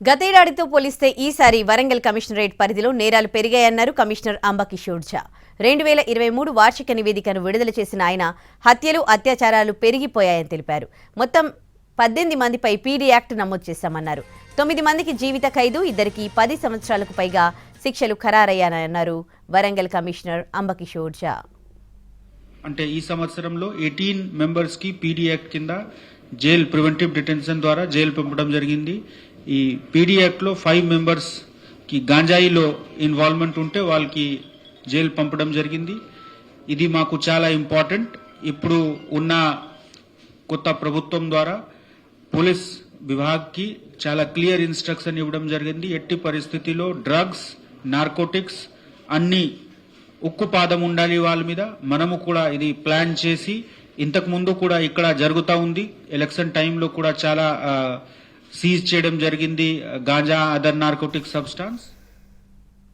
గతేడాదితో పోలిస్తే ఈసారి వరంగల్ కమిషనరేట్ పరిధిలో నేరాలు పెరిగాయన్నారు కమిషనర్ అంబకిషోర్ ఝా రెండు వేల ఇరవై మూడు వార్షిక నివేదికను విడుదల చేసిన ఆయన హత్యలు అత్యాచారాలు పెరిగిపోయాయని తెలిపారు. మొత్తం పద్దెనిమిది మందిపై పీడీ యాక్ట్ నమోదు చేశామన్నారు. తొమ్మిది మందికి జీవిత ఖైదు ఇద్దరికి పది సంవత్సరాలకు పైగా శిక్షలు ఖరారయ్యాయన్నారు వరంగల్ కమిషనర్ అంబకిషోర్ ఝా అంటే ఈ సంవత్సరంలో ఎయిటీన్ మెంబర్స్కి పీడీ యాక్ట్ కింద జైల్ ప్రివెంటివ్ డిటెన్షన్ ద్వారా జైలు పంపడం జరిగింది. ఈ పీడీ ఫైవ్ మెంబర్స్కి గాంజాయిలో ఇన్వాల్వ్మెంట్ ఉంటే వాళ్ళకి జైలు పంపడం జరిగింది. ఇది మాకు చాలా ఇంపార్టెంట్. ఇప్పుడు ఉన్న కొత్త ప్రభుత్వం ద్వారా పోలీస్ విభాగ్కి చాలా క్లియర్ ఇన్స్ట్రక్షన్ ఇవ్వడం జరిగింది. ఎట్టి పరిస్థితిలో డ్రగ్స్ నార్కోటిక్స్ అన్ని ఉక్కు పాదం ఉండాలి వాళ్ళ మీద. మనము కూడా ఇది ప్లాన్ చేసి ఇంతకు ముందు కూడా ఇక్కడ జరుగుతూ ఉంది. ఎలక్షన్ టైంలో కూడా చాలా సీజ్ చేయడం జరిగింది. Ganja other narcotic substance.